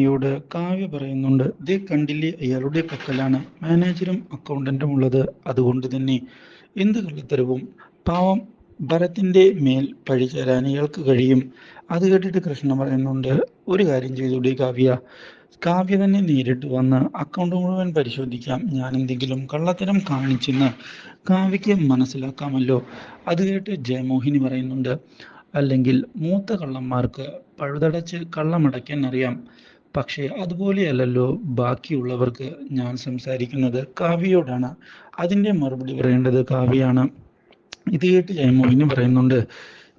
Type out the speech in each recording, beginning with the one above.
യോട് കാവ്യ പറയുന്നുണ്ട് ദേ കണ്ടില്ലേ അയാളുടെ പക്കലാണ് മാനേജരും അക്കൗണ്ടന്റും ഉള്ളത്. അതുകൊണ്ട് തന്നെ എന്ത് കള്ളത്തരവും? പാവം ഭരത്തിന്റെ മേൽ പഴി ചേരാൻ ഇയാൾക്ക് കഴിയും. അത് കേട്ടിട്ട് കൃഷ്ണ പറയുന്നുണ്ട് ഒരു കാര്യം ചെയ്തൂടെ കാവ്യ. കാവ്യ തന്നെ നേരിട്ട് വന്ന് അക്കൗണ്ട് മുഴുവൻ പരിശോധിക്കാം. ഞാൻ എന്തെങ്കിലും കള്ളത്തരം കാണിച്ചെന്ന് കാവ്യക്ക് മനസ്സിലാക്കാമല്ലോ. അത് കേട്ട് ജയമോഹിനി പറയുന്നുണ്ട് അല്ലെങ്കിൽ മൂത്ത കള്ളന്മാർക്ക് പഴുതടച്ച് കള്ളമടയ്ക്കാൻ അറിയാം. പക്ഷേ അതുപോലെയല്ലല്ലോ ബാക്കിയുള്ളവർക്ക് ഞാൻ സംസാരിക്കുന്നത്. കാവ്യയോടാണ്. അതിന്റെ മറുപടി പറയേണ്ടത് കാവ്യയാണ് ഇത് കേട്ട് ജയമോഹിനി പറയുന്നുണ്ട്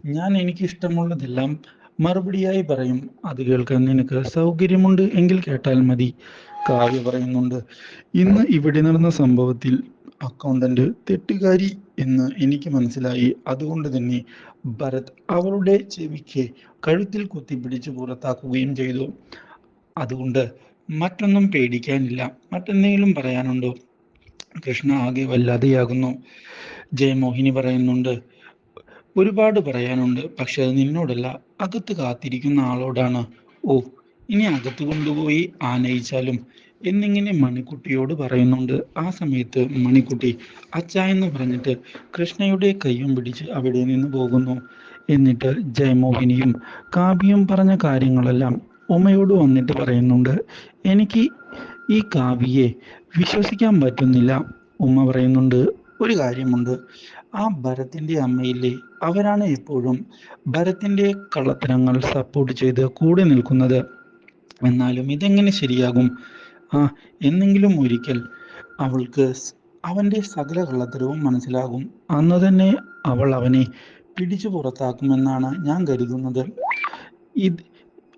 ഞാൻ എനിക്ക് ഇഷ്ടമുള്ളതെല്ലാം മറുപടിയായി പറയും. അത് കേൾക്കാൻ നിനക്ക് സൗകര്യമുണ്ട് എങ്കിൽ കേട്ടാൽ മതി കാവ്യ പറയുന്നുണ്ട്. ഇന്ന് ഇവിടെ നടന്ന സംഭവത്തിൽ അക്കൗണ്ടന്റ് തെറ്റുകാരി എന്ന് എനിക്ക് മനസ്സിലായി. അതുകൊണ്ട് തന്നെ ഭരത് അവളുടെ ചെവിക്ക് കഴുത്തിൽ കുത്തിപ്പിടിച്ച് പുറത്താക്കുകയും ചെയ്തു. അതുകൊണ്ട് മറ്റൊന്നും പേടിക്കാനില്ല. മറ്റെന്തെങ്കിലും പറയാനുണ്ടോ? കൃഷ്ണ ആകെ വല്ലാതെയാകുന്നു. ജയമോഹിനി പറയുന്നുണ്ട് ഒരുപാട് പറയാനുണ്ട് പക്ഷെ അത് നിന്നോടല്ല അകത്ത് കാത്തിരിക്കുന്ന ആളോടാണ്. ഓ ഇനി അകത്ത് കൊണ്ടുപോയി ആനയിച്ചാലും? എന്നിങ്ങനെ മണിക്കുട്ടിയോട് പറയുന്നുണ്ട്. ആ സമയത്ത് മണിക്കുട്ടി അച്ഛ എന്ന് പറഞ്ഞിട്ട് കൃഷ്ണയുടെ കൈയും പിടിച്ച് അവിടെ നിന്ന് പോകുന്നു. എന്നിട്ട് ജയമോഹിനിയും കാവ്യയും പറഞ്ഞ കാര്യങ്ങളെല്ലാം ഉമയോട് വന്നിട്ട് പറയുന്നുണ്ട് എനിക്ക് ഈ കാവ്യയെ വിശ്വസിക്കാൻ പറ്റുന്നില്ല ഉമ്മ പറയുന്നുണ്ട്. ഒരു കാര്യമുണ്ട് ആ ഭരത്തിന്റെ അമ്മയില്ലേ അവരാണ് എപ്പോഴും ഭരത്തിന്റെ കള്ളത്തരങ്ങൾ സപ്പോർട്ട് ചെയ്ത് കൂടെ നിൽക്കുന്നത്. എന്നാലും ഇതെങ്ങനെ ശരിയാകും? ആ എന്നെങ്കിലും ഒരിക്കൽ അവൾക്ക് അവന്റെ സകല കള്ളത്തരവും മനസ്സിലാകും. അന്ന് തന്നെ അവൾ അവനെ പിടിച്ചു പുറത്താക്കുമെന്നാണ് ഞാൻ കരുതുന്നത്. ഇത്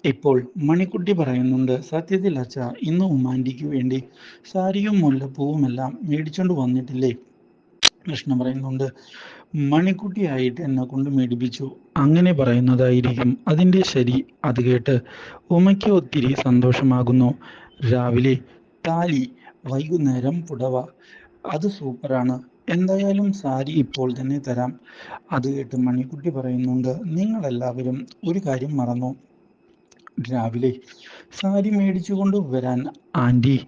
ഇപ്പോൾ മണിക്കുട്ടി പറയുന്നുണ്ട് സത്യത്തിൽ അച്ഛ ഇന്ന് ഉമ്മാന്റിക്ക് വേണ്ടി സാരിയും മുല്ലപ്പൂവും എല്ലാം മേടിച്ചോണ്ട് വന്നിട്ടില്ലേ? കൃഷ്ണ പറയുന്നുണ്ട് മണിക്കുട്ടിയായിട്ട് എന്നെ കൊണ്ട് മേടിപ്പിച്ചു. അങ്ങനെ പറയുന്നതായിരിക്കും. അതിന്റെ ശരി അത് കേട്ട് ഉമയ്ക്ക് ഒത്തിരി സന്തോഷമാകുന്നു. രാവിലെ താലി വൈകുന്നേരം പുടവ അത് സൂപ്പറാണ്. എന്തായാലും സാരി ഇപ്പോൾ തന്നെ തരാം. അത് കേട്ട് മണിക്കുട്ടി പറയുന്നുണ്ട് നിങ്ങളെല്ലാവരും ഒരു കാര്യം മറന്നു. രാവിലെ സാരി മേടിച്ചു കൊണ്ട് വരാൻ ആന്റി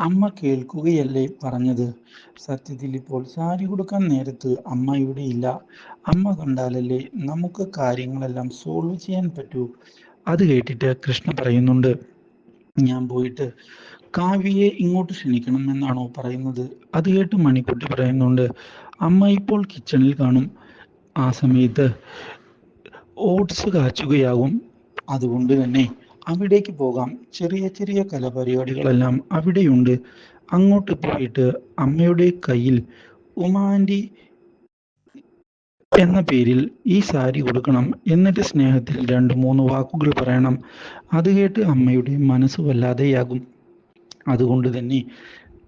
അമ്മ കേൾക്കുകയല്ലേ പറഞ്ഞത്? സത്യത്തിൽ ഇപ്പോൾ സാരി കൊടുക്കാൻ നേരത്ത് അമ്മ ഇവിടെ ഇല്ല. അമ്മ കണ്ടാലല്ലേ നമുക്ക് കാര്യങ്ങളെല്ലാം സോൾവ് ചെയ്യാൻ പറ്റൂ. അത് കേട്ടിട്ട് കൃഷ്ണ പറയുന്നുണ്ട്. ഞാൻ പോയിട്ട് കാവ്യയെ ഇങ്ങോട്ട് ക്ഷണിക്കണം എന്നാണോ പറയുന്നത്? അത് കേട്ട് മണിക്കുട്ടി പറയുന്നുണ്ട്. അമ്മ ഇപ്പോൾ കിച്ചണിൽ കാണും. ആ സമയത്ത് ഓട്സ് കാച്ചുകയാകും. അതുകൊണ്ട് തന്നെ അവിടേക്ക് പോകാം. ചെറിയ ചെറിയ കലാപരിപാടികളെല്ലാം അവിടെയുണ്ട്. അങ്ങോട്ട് പോയിട്ട് അമ്മയുടെ കയ്യിൽ ഉമാന്റി എന്ന പേരിൽ ഈ സാരി കൊടുക്കണം. എന്നിട്ട് സ്നേഹത്തിൽ രണ്ട് മൂന്ന് വാക്കുകൾ പറയണം. അത് കേട്ട് അമ്മയുടെ മനസ്സ് വല്ലാതെയാകും. അതുകൊണ്ട് തന്നെ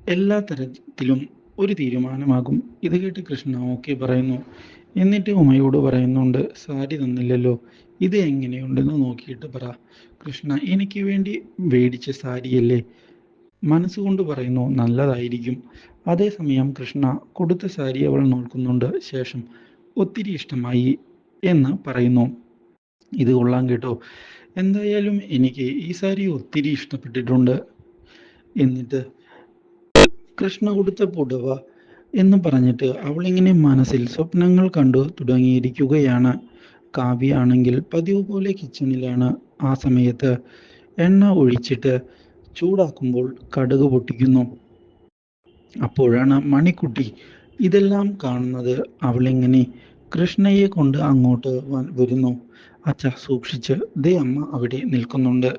എല്ലാ തരത്തിലും ഒരു തീരുമാനമാകും. ഇത് കേട്ട് കൃഷ്ണ ഓക്കെ പറയുന്നു. എന്നിട്ട് ഉമയോട് പറയുന്നുണ്ട് സാരി തന്നില്ലല്ലോ ഇത് എങ്ങനെയുണ്ടെന്ന് നോക്കിയിട്ട് പറ. കൃഷ്ണ എനിക്ക് വേണ്ടി മേടിച്ച സാരിയല്ലേ മനസ്സുകൊണ്ട് പറയുന്നു നല്ലതായിരിക്കും. അതേസമയം കൃഷ്ണ കൊടുത്ത സാരി അവൾ നോക്കുന്നുണ്ട്. ശേഷം ഒത്തിരി ഇഷ്ടമായി എന്ന് പറയുന്നു. ഇത് കൊള്ളാം കേട്ടോ. എന്തായാലും എനിക്ക് ഈ സാരി ഒത്തിരി ഇഷ്ടപ്പെട്ടിട്ടുണ്ട്. എന്നിട്ട് കൃഷ്ണ കൊടുത്ത പുടവ എന്ന് പറഞ്ഞിട്ട് അവളിങ്ങനെ മനസ്സിൽ സ്വപ്നങ്ങൾ കണ്ടു തുടങ്ങിയിരിക്കുകയാണ്. കാവ്യ ആണെങ്കിൽ പതിവ് പോലെ കിച്ചണിലാണ് ആ സമയത്ത് എണ്ണ ഒഴിച്ചിട്ട് ചൂടാക്കുമ്പോൾ കടുക് പൊട്ടിക്കുന്നു. അപ്പോഴാണ് മണിക്കുട്ടി ഇതെല്ലാം കാണുന്നത്. അവളിങ്ങനെ കൃഷ്ണയെ കൊണ്ട് അങ്ങോട്ട് വരുന്നു. അച്ഛ സൂക്ഷിച്ച് ദേ അമ്മ അവിടെ നിൽക്കുന്നുണ്ട്.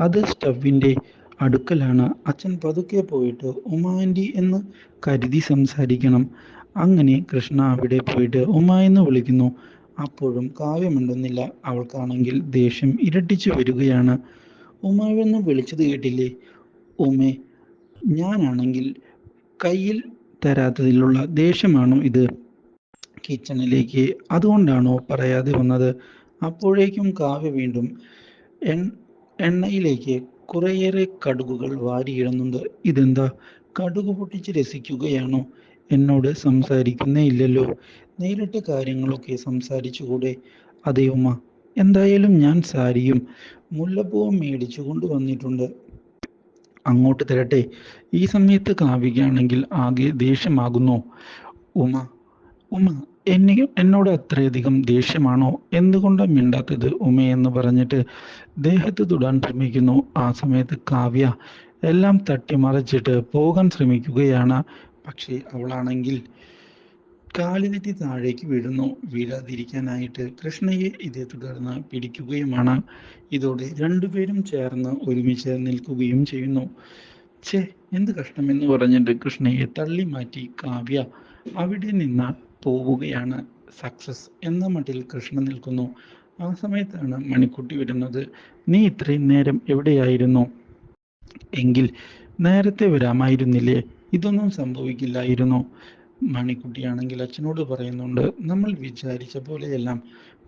അത് സ്റ്റവിന്റെ അടുക്കലാണ് അച്ഛൻ പതുക്കെ പോയിട്ട് ഉമാന്റി എന്ന് കരുതി സംസാരിക്കണം. അങ്ങനെ കൃഷ്ണ അവിടെ പോയിട്ട് ഉമ എന്ന് വിളിക്കുന്നു. അപ്പോഴും കാവ്യമുണ്ടെന്നില്ല. അവൾക്കാണെങ്കിൽ ദേഷ്യം ഇരട്ടിച്ചു വരികയാണ്. ഉമാവെന്ന് വിളിച്ചത് കേട്ടില്ലേ? ഉമേ ഞാനാണെങ്കിൽ കയ്യിൽ തരാത്തതിലുള്ള ദേഷ്യമാണോ ഇത്? കിച്ചണിലേക്ക് അതുകൊണ്ടാണോ പറയാതെ വന്നത്? അപ്പോഴേക്കും കാവ്യ വീണ്ടും എണ്ണയിലേക്ക് കുറേയേറെ കടുകുകൾ വാരിയിടുന്നുണ്ട് ഇതെന്താ? കടുക് പൊട്ടിച്ച് രസിക്കുകയാണോ? എന്നോട് സംസാരിക്കുന്നേ ഇല്ലല്ലോ. നേരിട്ട് കാര്യങ്ങളൊക്കെ സംസാരിച്ചുകൂടെ അതേ ഉമ്മ. എന്തായാലും ഞാൻ സാരിയും മുല്ലപ്പൂവും മേടിച്ചു കൊണ്ടുവന്നിട്ടുണ്ട് അങ്ങോട്ട് തരട്ടെ. ഈ സമയത്ത് കാവികയാണെങ്കിൽ ആകെ ദേഷ്യമാകുന്നു. ഉമ ഉമ എന്നെ എന്നോട് അത്രയധികം ദേഷ്യമാണോ? എന്തുകൊണ്ട് മിണ്ടാത്തത് ഉമയെന്ന് പറഞ്ഞിട്ട് ദേഹത്ത് തൊടാൻ ശ്രമിക്കുന്നു. ആ സമയത്ത് കാവ്യ എല്ലാം തട്ടിമറിച്ചിട്ട് പോകാൻ ശ്രമിക്കുകയാണ്. പക്ഷേ അവളാണെങ്കിൽ കാലുതെറ്റി താഴേക്ക് വീഴുന്നു. വീഴാതിരിക്കാനായിട്ട് കൃഷ്ണയെ ഇതേ തുടർന്ന് പിടിക്കുകയുമാണ്. ഇതോടെ രണ്ടുപേരും ചേർന്ന് ഒരുമിച്ച് നിൽക്കുകയും ചെയ്യുന്നു. ഛേ എന്ത് കഷ്ടമെന്ന് പറഞ്ഞിട്ട് കൃഷ്ണയെ തള്ളി മാറ്റി കാവ്യ അവിടെ നിന്ന് പോവുകയാണ് സക്സസ് എന്ന മട്ടിൽ കൃഷ്ണ നിൽക്കുന്നു. ആ സമയത്താണ് മണിക്കുട്ടി വരുന്നത്. നീ ഇത്രയും നേരം എവിടെയായിരുന്നു? എങ്കിൽ നേരത്തെ വരാമായിരുന്നില്ലേ? ഇതൊന്നും സംഭവിക്കില്ലായിരുന്നു. മണിക്കുട്ടിയാണെങ്കിൽ അച്ഛനോട് പറയുന്നുണ്ട് നമ്മൾ വിചാരിച്ച പോലെയെല്ലാം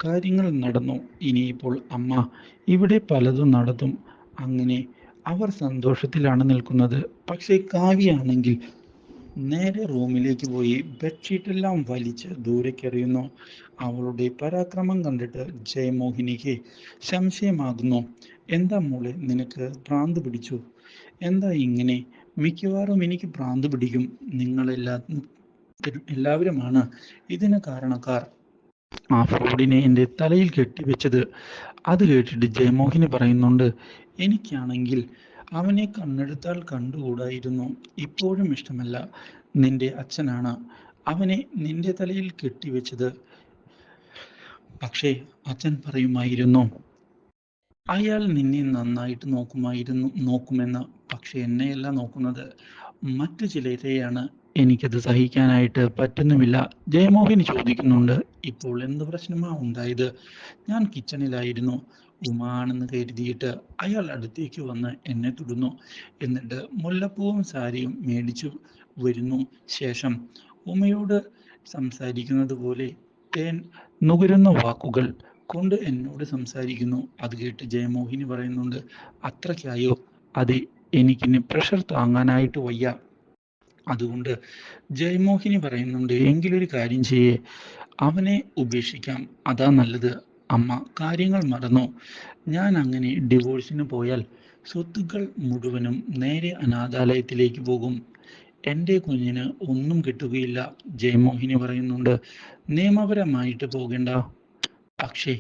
കാര്യങ്ങൾ നടന്നു. ഇനിയിപ്പോൾ അമ്മ ഇവിടെ പലതും നടത്തും. അങ്ങനെ അവർ സന്തോഷത്തിലാണ് നിൽക്കുന്നത്. പക്ഷേ കാവ്യാണെങ്കിൽ നേരെ റൂമിലേക്ക് പോയി ബെഡ്ഷീറ്റെല്ലാം വലിച്ച് ദൂരേക്കെറിയുന്നു. അവളുടെ പരാക്രമം കണ്ടിട്ട് ജയമോഹിനിക്ക് സംശയമാകുന്നു. എന്താ മോളെ നിനക്ക് ഭ്രാന്ത് പിടിച്ചു? എന്താ ഇങ്ങനെ? മിക്കവാറും എനിക്ക് ഭ്രാന്ത് പിടിക്കും. നിങ്ങളെല്ലാ എല്ലാവരുമാണ് ഇതിന് കാരണക്കാർ. ആ ഫ്രോഡിനെ എന്റെ തലയിൽ കെട്ടിവെച്ചത്. അത് കേട്ടിട്ട് ജയമോഹിനി പറയുന്നുണ്ട് എനിക്കാണെങ്കിൽ അവനെ കണ്ണെടുത്താൽ കണ്ടുകൂടായിരുന്നു. ഇപ്പോഴും ഇഷ്ടമല്ല. നിന്റെ അച്ഛനാണ്. അവനെ നിന്റെ തലയിൽ കെട്ടിവെച്ചത്. പക്ഷേ അച്ഛൻ പറയുമായിരുന്നു അയാൾ നിന്നെ നന്നായിട്ട് നോക്കുമായിരുന്നു നോക്കുമെന്ന്. പക്ഷെ എന്നെയല്ല നോക്കുന്നത്. മറ്റു ചിലരെയാണ് എനിക്കത് സഹിക്കാനായിട്ട് പറ്റുന്നുമില്ല. ജയമോഹിനി ചോദിക്കുന്നുണ്ട് ഇപ്പോൾ എന്ത് പ്രശ്നമാ ഉണ്ടായത്? ഞാൻ കിച്ചണിലായിരുന്നു ഉമാണെന്ന് കരുതിയിട്ട് അയാൾ അടുത്തേക്ക് വന്ന് എന്നെ തൊടുന്നു. എന്നിട്ട് മുല്ലപ്പൂവും സാരിയും മേടിച്ചു വരുന്നു. ശേഷം ഉമയോട് സംസാരിക്കുന്നത് പോലെ തേൻ നുകരുന്ന വാക്കുകൾ കൊണ്ട് എന്നോട് സംസാരിക്കുന്നു. അത് കേട്ട് ജയമോഹിനി പറയുന്നുണ്ട് അത്രയ്ക്കായോ? അതെ എനിക്കിനി പ്രഷർ താങ്ങാനായിട്ട് വയ്യ. അതുകൊണ്ട് ജയമോഹിനി പറയുന്നുണ്ട് എങ്കിലൊരു കാര്യം ചെയ്യേ അവനെ ഉപേക്ഷിക്കാം. അതാ നല്ലത്. അമ്മ കാര്യങ്ങൾ മറന്നു? ഞാൻ അങ്ങനെ ഡിവോഴ്സിന് പോയാൽ സ്വത്തുക്കൾ മുഴുവനും നേരെ അനാഥാലയത്തിലേക്ക് പോകും. എന്റെ കുഞ്ഞിന് ഒന്നും കിട്ടുകയില്ല ജയമോഹിനി പറയുന്നുണ്ട്. നിയമപരമായിട്ട് പോകേണ്ട. പക്ഷേ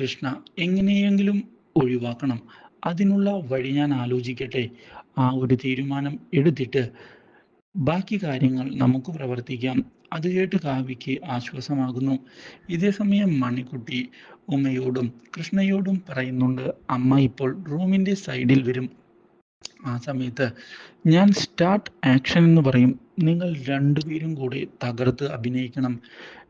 കൃഷ്ണ എങ്ങനെയെങ്കിലും ഒഴിവാക്കണം. അതിനുള്ള വഴി ഞാൻ ആലോചിക്കട്ടെ. ആ ഒരു തീരുമാനം എടുത്തിട്ട് ബാക്കി കാര്യങ്ങൾ നമുക്ക് പ്രവർത്തിക്കാം. അത് കേട്ട് കാവ്യയ്ക്ക് ആശ്വാസമാകുന്നു. ഇതേ സമയം മണിക്കുട്ടി ഉമ്മയോടും കൃഷ്ണയോടും പറയുന്നുണ്ട് അമ്മ ഇപ്പോൾ റൂമിന്റെ സൈഡിൽ വരും. ആ സമയത്ത് ഞാൻ സ്റ്റാർട്ട് ആക്ഷൻ എന്ന് പറയും. നിങ്ങൾ രണ്ടുപേരും കൂടി തകർത്ത് അഭിനയിക്കണം.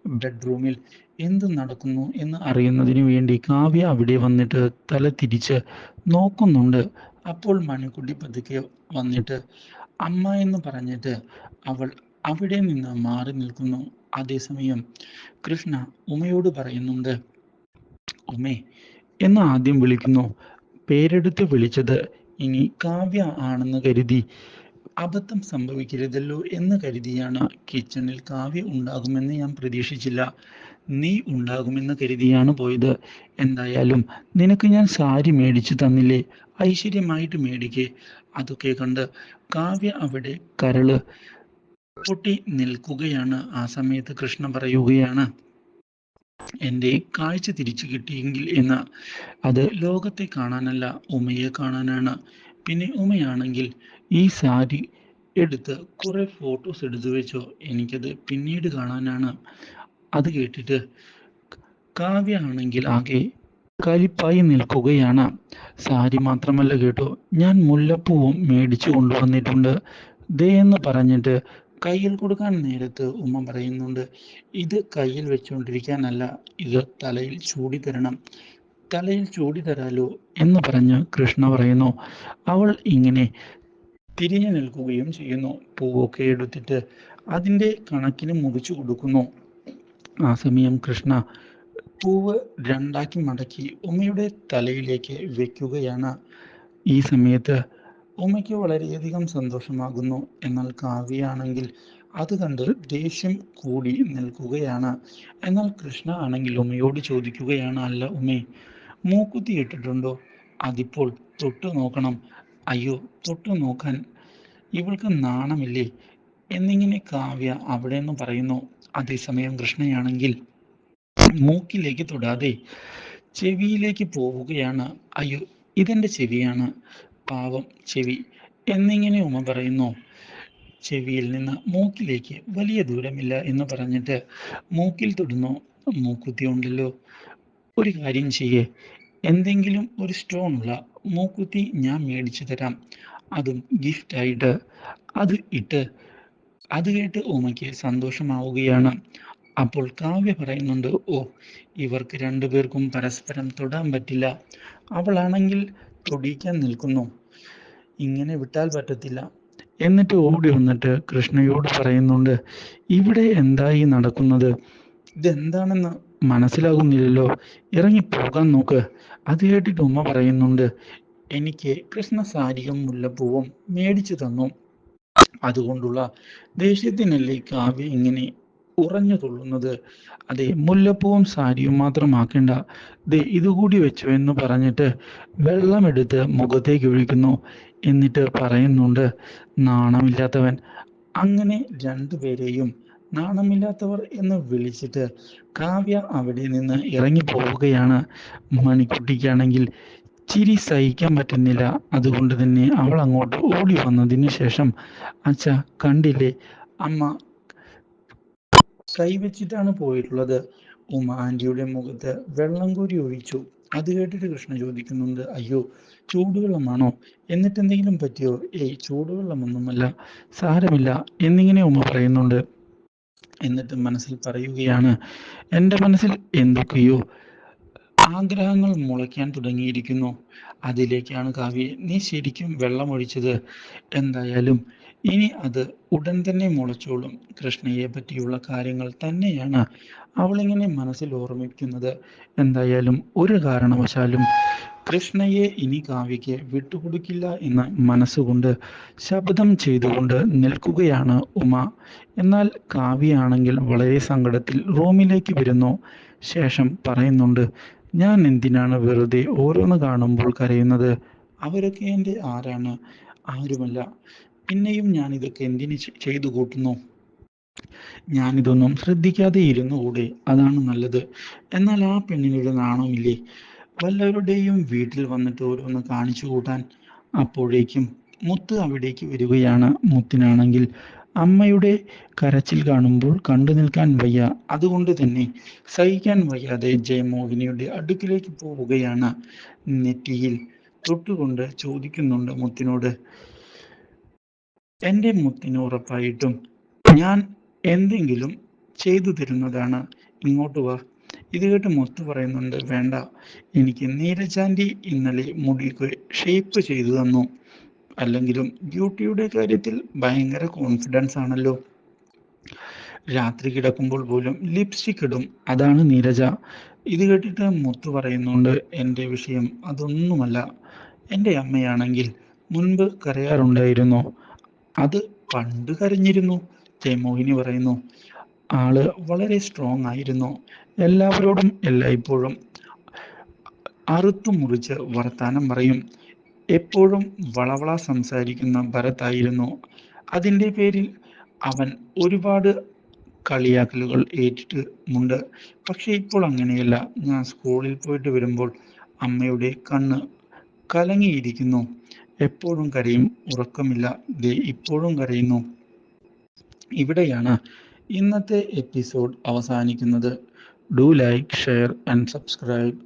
ബെഡ്റൂമിൽ എന്ത് നടക്കുന്നു എന്ന് അറിയുന്നതിന് വേണ്ടി കാവ്യ അവിടെ വന്നിട്ട് തല തിരിച്ച് നോക്കുന്നുണ്ട്. അപ്പോൾ മണിക്കുട്ടി പതുക്കെ വന്നിട്ട് അമ്മ എന്ന് പറഞ്ഞിട്ട് അവൾ അവിടെ നിന്ന് മാറി നിൽക്കുന്നു. അതേസമയം കൃഷ്ണ ഉമയോട് പറയുന്നുണ്ട് ഉമേ എന്ന് ആദ്യം വിളിക്കുന്നു. പേരെടുത്ത് വിളിച്ചത് ഇനി കാവ്യ ആണെന്ന് കരുതി. അബദ്ധം സംഭവിക്കരുതല്ലോ എന്ന് കരുതിയാണ് കിച്ചണിൽ കാവ്യ ഉണ്ടാകുമെന്ന് ഞാൻ പ്രതീക്ഷിച്ചില്ല. നീ ഉണ്ടാകുമെന്ന് കരുതിയാണ് പോയത്. എന്തായാലും നിനക്ക് ഞാൻ സാരി മേടിച്ചു തന്നില്ലേ? ഐശ്വര്യമായിട്ട് മേടിക്കേ. അതൊക്കെ കണ്ട് കാവ്യ അവിടെ കരൾ പൊട്ടി നിൽക്കുകയാണ്. ആ സമയത്ത് കൃഷ്ണ പറയുകയാണ് എന്റെ കാഴ്ച തിരിച്ചു കിട്ടിയെങ്കിൽ എന്ന് അത് ലോകത്തെ കാണാനല്ല ഉമയെ കാണാനാണ്. പിന്നെ ഉമയാണെങ്കിൽ ഈ സാരി എടുത്ത് കുറെ ഫോട്ടോസ് എടുത്തു വെച്ചോ. എനിക്കത് പിന്നീട് കാണാനാണ്. അത് കേട്ടിട്ട് കാവ്യ ആണെങ്കിൽ ആകെ കലിപ്പായി നിൽക്കുകയാണ്. സാരി മാത്രമല്ല കേട്ടോ ഞാൻ മുല്ലപ്പൂവും മേടിച്ചു കൊണ്ടുവന്നിട്ടുണ്ട്. ദേ എന്ന് പറഞ്ഞിട്ട് കയ്യിൽ കൊടുക്കാൻ നേരത്ത് ഉമ്മ പറയുന്നുണ്ട് ഇത് കയ്യിൽ വെച്ചുകൊണ്ടിരിക്കാനല്ല ഇത് തലയിൽ ചൂടി തരണം. തലയിൽ ചൂടി തരാലോ എന്ന് പറഞ്ഞ് കൃഷ്ണ പറയുന്നു. അവൾ ഇങ്ങനെ തിരിഞ്ഞു നിൽക്കുകയും ചെയ്യുന്നു. പൂവൊക്കെ എടുത്തിട്ട് അതിന്റെ കണക്കിന് മുറിച്ചു കൊടുക്കുന്നു. ആ സമയം കൃഷ്ണ പൂവ് രണ്ടാക്കി മടക്കി ഉമ്മയുടെ തലയിലേക്ക് വെക്കുകയാണ്. ഈ സമയത്ത് ഉമ്മയ്ക്ക് വളരെയധികം സന്തോഷമാകുന്നു എന്നാൽ കാവ്യയാണെങ്കിൽ അത് കണ്ട് ദേഷ്യം കൂടി നിൽക്കുകയാണ്. എന്നാൽ കൃഷ്ണ ആണെങ്കിൽ ഉമ്മയോട് ചോദിക്കുകയാണ് അല്ല ഉമ്മേ മൂക്കുത്തി ഇട്ടിട്ടുണ്ടോ? അതിപ്പോൾ തൊട്ടു നോക്കണം. അയ്യോ തൊട്ടു നോക്കാൻ ഇവൾക്ക് നാണമില്ലേ? എന്നിങ്ങനെ കാവ്യ അവിടെ നിന്ന് പറയുന്നു. അതേസമയം കൃഷ്ണയാണെങ്കിൽ മൂക്കിലേക്ക് തൊടാതെ ചെവിയിലേക്ക് പോവുകയാണ്. അയ്യോ ഇതെന്റെ ചെവിയാണ്. പാവം ചെവി. എന്നിങ്ങനെ ഉമ പറയുന്നു ചെവിയിൽ നിന്ന് മൂക്കിലേക്ക് വലിയ ദൂരമില്ല എന്ന് പറഞ്ഞിട്ട് മൂക്കിൽ തൊടുന്നു. മൂക്കുത്തി ഉണ്ടല്ലോ. ഒരു കാര്യം ചെയ്യേ. എന്തെങ്കിലും ഒരു സ്റ്റോൺ ഉള്ള മൂക്കുത്തി ഞാൻ മേടിച്ചു തരാം. അതും ഗിഫ്റ്റായിട്ട് അത് ഇട്ട്. അത് കേട്ട് ഉമയ്ക്ക് സന്തോഷമാവുകയാണ്. അപ്പോൾ കാവ്യ പറയുന്നുണ്ട് ഓ ഇവർക്ക് രണ്ടുപേർക്കും പരസ്പരം തൊടാൻ പറ്റില്ല. അവളാണെങ്കിൽ തൊടിക്കാൻ നിൽക്കുന്നു. ഇങ്ങനെ വിട്ടാൽ പറ്റത്തില്ല. എന്നിട്ട് ഓടി വന്നിട്ട് കൃഷ്ണയോട് പറയുന്നുണ്ട് ഇവിടെ എന്തായി നടക്കുന്നത്? ഇതെന്താണെന്ന് മനസ്സിലാകുന്നില്ലല്ലോ. ഇറങ്ങി പോകാൻ നോക്ക്. അത് കേട്ടിട്ട് ഉമ്മ പറയുന്നുണ്ട് എനിക്ക് കൃഷ്ണ സാരിയും മുല്ലപ്പൂവും മേടിച്ചു തന്നു. അതുകൊണ്ടുള്ള ദേഷ്യത്തിനല്ലേ കാവ്യ ഇങ്ങനെ ഉറഞ്ഞു തുള്ളുന്നത് അതെ മുല്ലപ്പൂവും സാരിയും മാത്രമാക്കേണ്ട. ദേ ഇതുകൂടി വെച്ചു എന്ന് പറഞ്ഞിട്ട് വെള്ളമെടുത്ത് മുഖത്തേക്ക് ഒഴിക്കുന്നു എന്നിട്ട് പറയുന്നുണ്ട് നാണമില്ലാത്തവൻ. അങ്ങനെ രണ്ടുപേരെയും നാണമില്ലാത്തവർ എന്ന് വിളിച്ചിട്ട് കാവ്യ അവിടെ നിന്ന് ഇറങ്ങി പോവുകയാണ് മണിക്കുട്ടിക്കാണെങ്കിൽ ചിരി സഹിക്കാൻ പറ്റുന്നില്ല. അതുകൊണ്ട് തന്നെ അവൾ അങ്ങോട്ട് ഓടി വന്നതിന് ശേഷം അച്ഛ കണ്ടില്ലേ? അമ്മ കൈവച്ചിട്ടാണ് പോയിട്ടുള്ളത്. ഉമ ആന്റിയുടെ മുഖത്ത് വെള്ളം കോരി ഒഴിച്ചു. അത് കേട്ടിട്ട് കൃഷ്ണ ചോദിക്കുന്നുണ്ട് അയ്യോ ചൂടുവെള്ളമാണോ? എന്നിട്ട് എന്തെങ്കിലും പറ്റിയോ? ഏയ് ചൂടുവെള്ളമൊന്നുമല്ല സാരമില്ല എന്നിങ്ങനെ ഉമ്മ പറയുന്നുണ്ട്. എന്നിട്ട് മനസ്സിൽ പറയുകയാണ് എന്റെ മനസ്സിൽ എന്തൊക്കെയോ ആഗ്രഹങ്ങൾ മുളയ്ക്കാൻ തുടങ്ങിയിരിക്കുന്നു. അതിലേക്കാണ് കാവ്യ നീ ശരിക്കും വെള്ളമൊഴിച്ചത് എന്തായാലും ഇനി അത് ഉടൻ തന്നെ മുളച്ചോളും. കൃഷ്ണയെ പറ്റിയുള്ള കാര്യങ്ങൾ തന്നെയാണ് അവളിങ്ങനെ മനസ്സിൽ ഓർമ്മിക്കുന്നത്. എന്തായാലും ഒരു കാരണവശാലും കൃഷ്ണയെ ഇനി കാവ്യയ്ക്ക് വിട്ടുകൊടുക്കില്ല എന്ന് മനസ്സുകൊണ്ട് ശബ്ദം ചെയ്തുകൊണ്ട് നിൽക്കുകയാണ് ഉമ. എന്നാൽ കാവ്യയാണെങ്കിൽ വളരെ സങ്കടത്തിൽ റൂമിലേക്ക് വരുന്നു. ശേഷം പറയുന്നുണ്ട് ഞാൻ എന്തിനാണ് വെറുതെ ഓരോന്ന് കാണുമ്പോൾ കരയുന്നത്? അവരൊക്കെ എന്റെ ആരാണ്? ആരുമല്ല. പിന്നെയും ഞാൻ ഇതൊക്കെ എന്തിന് ചെയ്തു കൂട്ടുന്നു? ഞാനിതൊന്നും ശ്രദ്ധിക്കാതെ ഇരുന്നുകൂടെ അതാണ് നല്ലത്. എന്നാൽ ആ പെണ്ണിനൊരു നാണമില്ലേ? വല്ലവരുടെയും വീട്ടിൽ വന്നിട്ട് ഓരോന്ന് കാണിച്ചു കൂട്ടാൻ അപ്പോഴേക്കും മുത്ത് അവിടേക്ക് വരികയാണ്. മുത്തിനാണെങ്കിൽ അമ്മയുടെ കരച്ചിൽ കാണുമ്പോൾ കണ്ടു നിൽക്കാൻ വയ്യ. അതുകൊണ്ട് തന്നെ സഹിക്കാൻ വയ്യാതെ ജയമോഹിനിയുടെ അടുക്കിലേക്ക് പോവുകയാണ്. നെറ്റിയിൽ തൊട്ടുകൊണ്ട് ചോദിക്കുന്നുണ്ട് മുത്തിനോട് എന്റെ മുത്തിന് ഉറപ്പായിട്ടും ഞാൻ എന്തെങ്കിലും ചെയ്തു തരുന്നതാണ്. ഇങ്ങോട്ട് വാ. ഇത് കേട്ട് മുത്ത് പറയുന്നുണ്ട് വേണ്ട. എനിക്ക് നീരജാന്റി ഇന്നലെ മുടി ഷേപ്പ് ചെയ്തു തന്നു. അല്ലെങ്കിലും ബ്യൂട്ടിയുടെ കാര്യത്തിൽ ഭയങ്കര കോൺഫിഡൻസ് ആണല്ലോ. രാത്രി കിടക്കുമ്പോൾ പോലും ലിപ്സ്റ്റിക് ഇടും. അതാണ് നീരജ. ഇത് കേട്ടിട്ട് മുത്ത് പറയുന്നുണ്ട് എന്റെ വിഷയം അതൊന്നുമല്ല. എന്റെ അമ്മയാണെങ്കിൽ മുൻപ് കരയാറുണ്ടായിരുന്നു. അത് പണ്ട് കരഞ്ഞിരുന്നു. ജയമോഹിനി പറയുന്നു ആൾ വളരെ സ്ട്രോങ് ആയിരുന്നു. എല്ലാവരോടും എല്ലായ്പ്പോഴും അറുത്തു മുറിച്ച് വർത്താനം പറയും. എപ്പോഴും വളവള സംസാരിക്കുന്ന ഭരത്തായിരുന്നു അതിന്റെ പേരിൽ അവൻ ഒരുപാട് കളിയാക്കലുകൾ ഏറ്റിട്ടുമുണ്ട് പക്ഷെ ഇപ്പോൾ അങ്ങനെയല്ല. ഞാൻ സ്കൂളിൽ പോയിട്ട് വരുമ്പോൾ അമ്മയുടെ കണ്ണ് കലങ്ങിയിരിക്കുന്നു. എപ്പോഴും കരയും ഉറക്കമില്ല. ദേ ഇപ്പോഴും കരയുന്നു. ഇവിടെയാണ് ഇന്നത്തെ എപ്പിസോഡ് അവസാനിക്കുന്നത്. Do like share and subscribe.